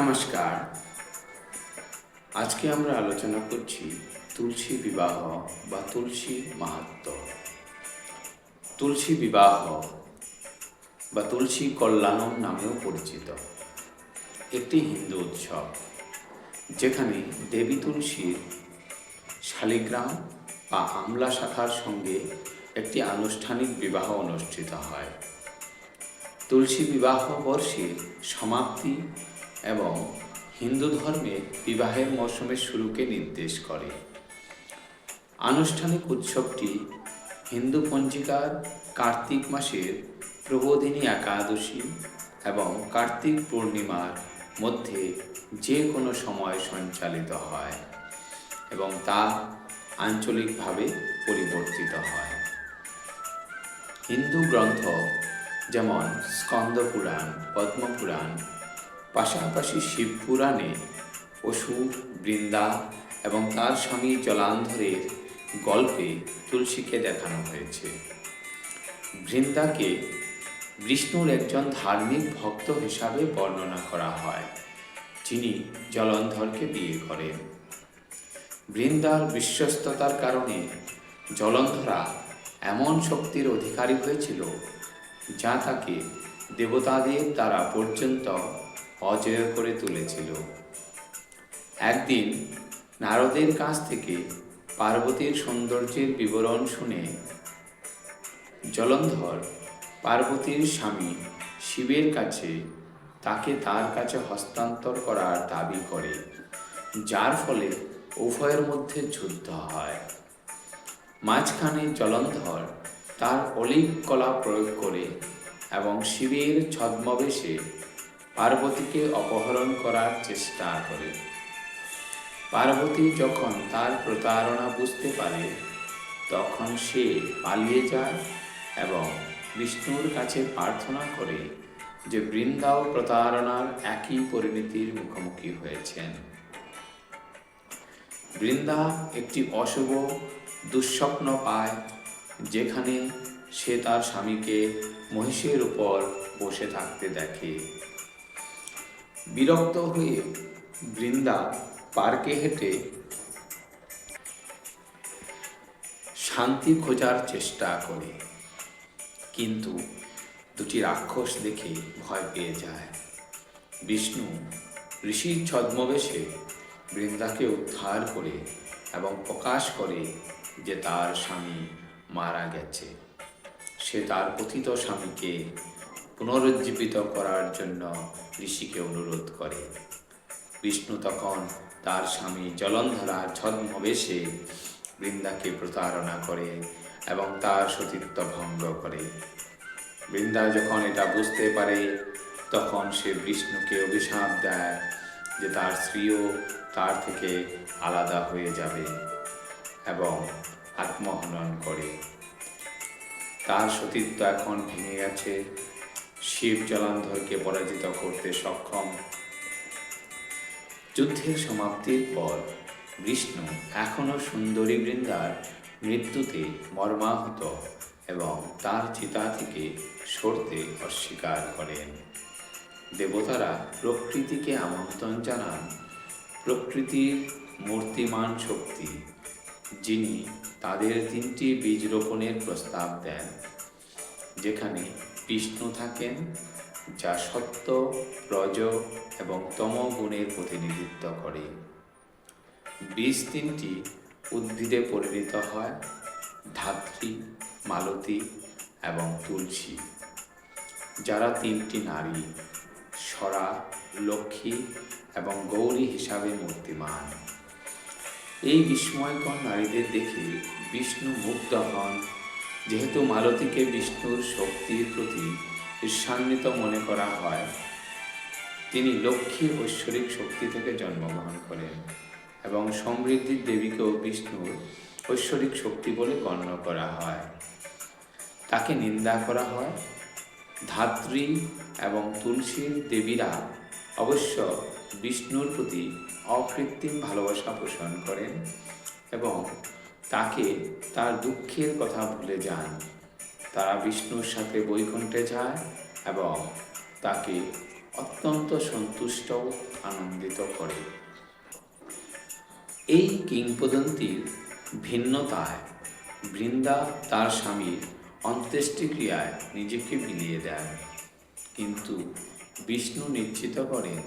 নমস্কার। আজকে আমরা আলোচনা করছি তুলসী বিবাহ বা তুলসী মাহাত্ম তুলসী বিবাহ বা তুলসী কল্যাণম নামেও পরিচিত। একটি হিন্দু উৎসব, যেখানে দেবী তুলসীর শালিগ্রাম বা আমলা শাখার সঙ্গে একটি আনুষ্ঠানিক বিবাহ অনুষ্ঠিত হয়। তুলসী বিবাহ বর্ষের সমাপ্তি এবং হিন্দু ধর্মে বিবাহের মৌসুমের শুরুকে নির্দেশ করে। আনুষ্ঠানিক উৎসবটি হিন্দু পঞ্জিকার কার্তিক মাসের প্রবোধিনী একাদশী এবং কার্তিক পূর্ণিমার মধ্যে যে কোনো সময় সঞ্চালিত হয় এবং তা আঞ্চলিকভাবে পরিবর্তিত হয়। হিন্দু গ্রন্থ যেমন স্কন্দ পুরাণ পদ্মপুরাণ পাশাপাশি শিব পুরাণে অসুর বৃন্দা এবং তার স্বামী জলান্ধরের গল্পে তুলসীকে দেখানো হয়েছে। বৃন্দাকে বিষ্ণুর একজন ধার্মিক ভক্ত হিসাবে বর্ণনা করা হয়, যিনি জলন্ধরকে বিয়ে করেন। বৃন্দার বিশ্বস্ততার কারণে জলন্ধরা এমন শক্তির অধিকারী হয়েছিল, যা তাকে দেবতাদের দ্বারা পর্যন্ত অজয় করে তুলেছিল। একদিন নারদের কাছ থেকে পার্বতীর সৌন্দর্যের বিবরণ শুনে জলন্ধর পার্বতীর স্বামী শিবের কাছে তাকে তার কাছে হস্তান্তর করার দাবি করে, যার ফলে উভয়ের মধ্যে যুদ্ধ হয়। মাঝখানে জলন্ধর তার অলিভ কলা প্রয়োগ করে এবং শিবের ছদ্মবেশে পার্বতীকে অপহরণ করার চেষ্টা করে। পার্বতী যখন তার প্রতারণা বুঝতে পারে, তখন সে পালিয়ে যায় এবং বিষ্ণুর কাছে প্রার্থনা করে যে বৃন্দাও প্রতারণার একই পরিণতির মুখোমুখি হয়েছেন। বৃন্দা একটি অশুভ, দুঃস্বপ্ন পায়, যেখানে সে তার স্বামীকে মহিষের উপর বসে থাকতে দেখে। বিরক্ত হয়ে বৃন্দা পার্কে হেঁটে শান্তি খোঁজার চেষ্টা করে। কিন্তু দুটি রাক্ষস দেখে ভয় পেয়ে যায়। বিষ্ণু ঋষির ছদ্মবেশে বৃন্দাকে উদ্ধার করে এবং প্রকাশ করে যে তার স্বামী মারা গেছে। সে তার কথিত স্বামীকে পুনরুজ্জীবিত করার জন্য ঋষিকে অনুরোধ করে। বিষ্ণু তখন তার স্বামী জলন্ধরা ছদ্মবেশে বৃন্দাকে প্রতারণা করে এবং তার সতীত্ব ভঙ্গ করে। বৃন্দা যখন এটা বুঝতে পারে, তখন সে বিষ্ণুকে অভিশাপ দেয় যে তার স্ত্রীও তার থেকে আলাদা হয়ে যাবে এবং আত্মহনন করে। তার সতীত্ব এখন ভেঙে গেছে। শিব জলান্ধরকে পরাজিত করতে সক্ষম। যুদ্ধের সমাপ্তির পর বিষ্ণু এখনও সুন্দরী বৃন্দার মৃত্যুতে মর্মাহত এবং তার চিতা থেকে সরতে অস্বীকার করেন। দেবতারা প্রকৃতিকে আমন্ত্রণ জানান। প্রকৃতির মূর্তিমান শক্তি, যিনি তাদের তিনটি বীজ রোপণের প্রস্তাব দেন, যেখানে বিষ্ণু থাকেন, যা সত্য রজ এবং তম গুণের প্রতিনিধিত্ব করে। বীজ তিনটি উদ্ভিদে পরিণত হয়, ধাত্রী, মালতী এবং তুলসী। যারা তিনটি নারী, সরা, লক্ষ্মী এবং গৌরী হিসাবে মূর্তিমান। এই বিস্ময়কর নারীদের দেখে বিষ্ণু মুগ্ধ হন যেহেতু মালতীকে বিষ্ণুর শক্তির প্রতি ঈর্ষান্বিত মনে করা হয়, তিনি লক্ষ্মীর ঐশ্বরিক শক্তি থেকে জন্মগ্রহণ করেন এবং সমৃদ্ধির দেবীকেও বিষ্ণুর ঐশ্বরিক শক্তি বলে গণ্য করা হয়। তাকে নিন্দা করা হয়। ধাত্রী এবং তুলসীর দেবীরা অবশ্য বিষ্ণুর প্রতি অকৃত্রিম ভালোবাসা পোষণ করেন এবং তাকে তার দুঃখের কথা ভুলে যান তারা বিষ্ণুর সাথে বৈকুণ্ঠে যায় এবং তাকে অত্যন্ত সন্তুষ্ট আনন্দিত করে। এই কিংবদন্তির ভিন্নতায় বৃন্দা তার স্বামীর অন্ত্যেষ্টিক্রিয়ায় নিজেকে বিলিয়ে দেন। কিন্তু বিষ্ণু নিশ্চিত করেন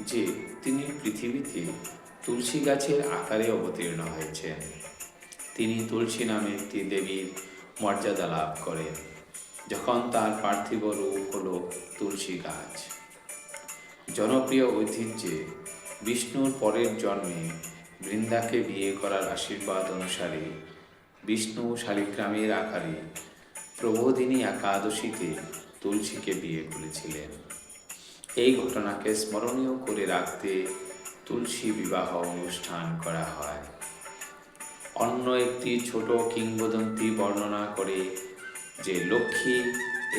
যে তিনি পৃথিবীতে তুলসী গাছের আকারে অবতীর্ণ হয়েছেন। তিনি তুলসী নামে একটি দেবীর মর্যাদা লাভ করেন, যখন তার পার্থিব রূপ হল তুলসী গাছ। জনপ্রিয় ঐতিহ্যে বিষ্ণুর পরের জন্মে বৃন্দাকে বিয়ে করার আশীর্বাদ অনুসারে বিষ্ণু শালিগ্রামের আকারে প্রবোধিনী একাদশীতে তুলসীকে বিয়ে করেছিলেন। এই ঘটনাকে স্মরণীয় করে রাখতে তুলসী বিবাহ অনুষ্ঠান করা হয়। অন্য একটি ছোট কিংবদন্তি বর্ণনা করে যে লক্ষ্মী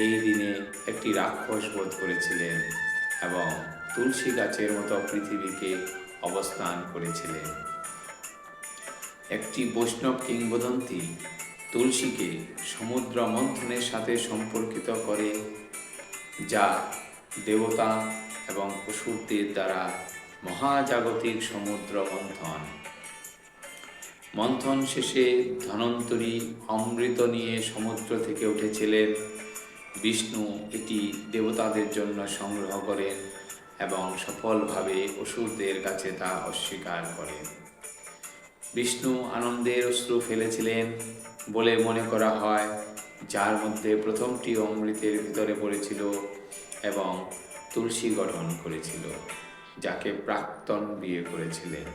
এই দিনে একটি রাক্ষস বোধ করেছিলেন এবং তুলসী গাছের মতো পৃথিবীকে অবস্থান করেছিলেন। একটি বৈষ্ণব কিংবদন্তি তুলসীকে সমুদ্র মন্থনের সাথে সম্পর্কিত করে, যা দেবতা এবং অসুরদের দ্বারা মহাজাগতিক সমুদ্র মন্থন মন্থন শেষে ধনন্তরী অমৃত নিয়ে সমুদ্র থেকে উঠেছিলেন। বিষ্ণু এটি দেবতাদের জন্য সংগ্রহ করেন এবং সফলভাবে অসুরদের কাছে তা অস্বীকার করেন। বিষ্ণু আনন্দের অশ্রু ফেলেছিলেন বলে মনে করা হয়, যার মধ্যে প্রথমটি অমৃতের ভিতরে পড়েছিল এবং তুলসী গঠন করেছিল, যাকে প্রাক্তন বিয়ে করেছিলেন।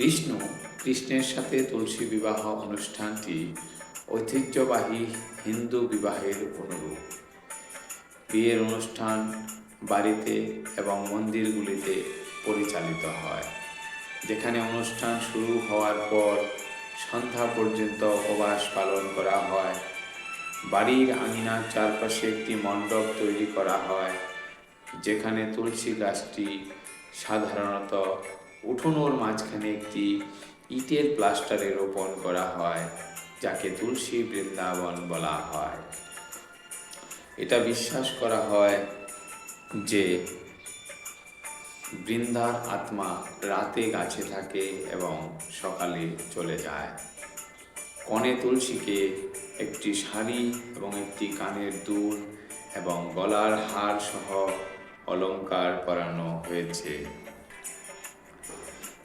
বিষ্ণু কৃষ্ণের সাথে তুলসী বিবাহ অনুষ্ঠানটি ঐতিহ্যবাহী হিন্দু বিবাহের অনুরূপ। বিয়ের অনুষ্ঠান বাড়িতে এবং মন্দিরগুলিতে পরিচালিত হয়। যেখানে অনুষ্ঠান শুরু হওয়ার পর সন্ধ্যা পর্যন্ত উপবাস পালন করা হয়। বাড়ির আঙিনার চারপাশে একটি মণ্ডপ তৈরি করা হয়, যেখানে তুলসী গাছটি সাধারণত উঠোনোর মাঝখানে একটি ইটের প্লাস্টারে রোপণ করা হয়, যাকে তুলসী বৃন্দাবন বলা হয়। এটা বিশ্বাস করা হয় যে বৃন্দার আত্মা রাতে গাছে থাকে এবং সকালে চলে যায়। কনে তুলসীকে একটি শাড়ি এবং একটি কানের দুল এবং গলার হার সহ অলংকার করানো হয়েছে।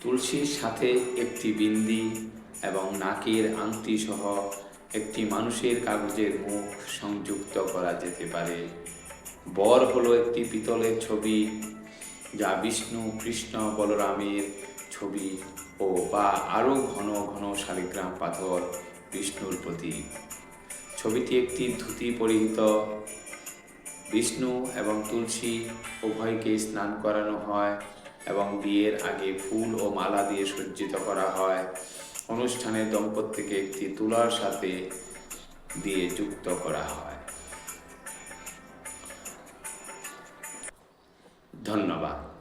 তুলসীর সাথে একটি বিন্দি এবং নাকের আংটি সহ একটি মানুষের কাগজের মুখ সংযুক্ত করা যেতে পারে। বর হলো একটি পিতলের ছবি, যা বিষ্ণু, কৃষ্ণ, বলরামের ছবি ও বা আরও ঘন ঘন শালিগ্রাম পাথর বিষ্ণুর প্রতীক। ছবিটি একটি ধুতি পরিহিত। বিষ্ণু এবং তুলসী উভয়কে স্নান করানো হয়। এবং বিয়ের আগে ফুল ও মালা দিয়ে সজ্জিত করা হয়। অনুষ্ঠানে দম্পতিকে একটি তুলার সাথে দিয়ে যুক্ত করা হয়। ধন্যবাদ।